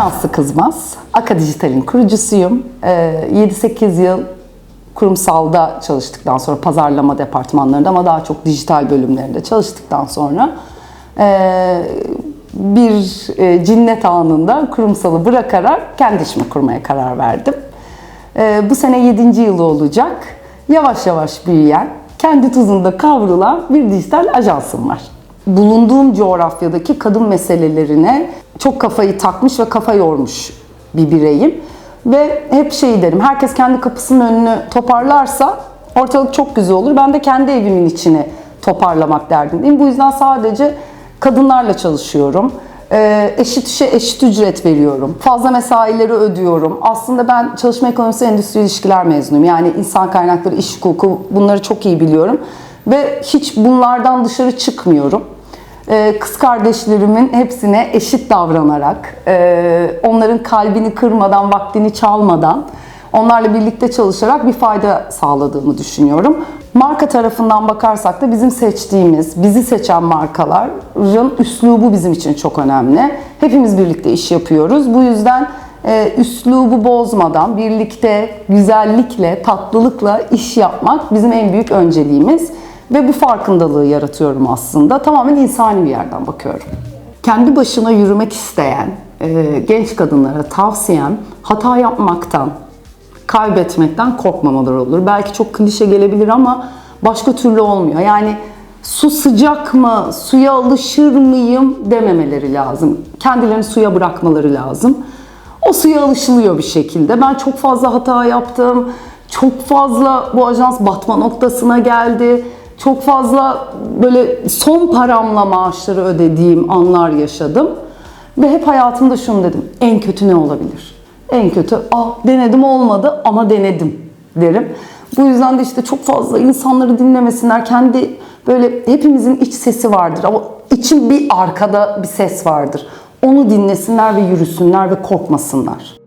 Aslı Kızmaz. Aka Dijital'in kurucusuyum. Ee, 7-8 yıl kurumsalda çalıştıktan sonra pazarlama departmanlarında ama daha çok dijital bölümlerinde çalıştıktan sonra ee, bir e, cinnet anında kurumsalı bırakarak kendi işimi kurmaya karar verdim. Ee, bu sene 7. yılı olacak. Yavaş yavaş büyüyen, kendi tuzunda kavrulan bir dijital ajansım var. Bulunduğum coğrafyadaki kadın meselelerine çok kafayı takmış ve kafa yormuş bir bireyim. Ve hep şey derim, herkes kendi kapısının önünü toparlarsa ortalık çok güzel olur. Ben de kendi evimin içini toparlamak derdindeyim. Bu yüzden sadece kadınlarla çalışıyorum. Ee, eşit işe eşit ücret veriyorum. Fazla mesaileri ödüyorum. Aslında ben çalışma ekonomisi endüstri ilişkiler mezunuyum. Yani insan kaynakları, iş hukuku bunları çok iyi biliyorum. Ve hiç bunlardan dışarı çıkmıyorum. Ee, kız kardeşlerimin hepsine eşit davranarak, e, onların kalbini kırmadan, vaktini çalmadan, onlarla birlikte çalışarak bir fayda sağladığımı düşünüyorum. Marka tarafından bakarsak da bizim seçtiğimiz, bizi seçen markaların üslubu bizim için çok önemli. Hepimiz birlikte iş yapıyoruz. Bu yüzden e, üslubu bozmadan, birlikte güzellikle, tatlılıkla iş yapmak bizim en büyük önceliğimiz. Ve bu farkındalığı yaratıyorum aslında. Tamamen insani bir yerden bakıyorum. Kendi başına yürümek isteyen e, genç kadınlara tavsiyem hata yapmaktan, kaybetmekten korkmamaları olur. Belki çok klişe gelebilir ama başka türlü olmuyor. Yani su sıcak mı, suya alışır mıyım dememeleri lazım. Kendilerini suya bırakmaları lazım. O suya alışılıyor bir şekilde. Ben çok fazla hata yaptım. Çok fazla bu ajans batma noktasına geldi. Çok fazla böyle son paramla maaşları ödediğim anlar yaşadım. Ve hep hayatımda şunu dedim. En kötü ne olabilir? En kötü ah denedim olmadı ama denedim derim. Bu yüzden de işte çok fazla insanları dinlemesinler. Kendi böyle hepimizin iç sesi vardır ama için bir arkada bir ses vardır. Onu dinlesinler ve yürüsünler ve korkmasınlar.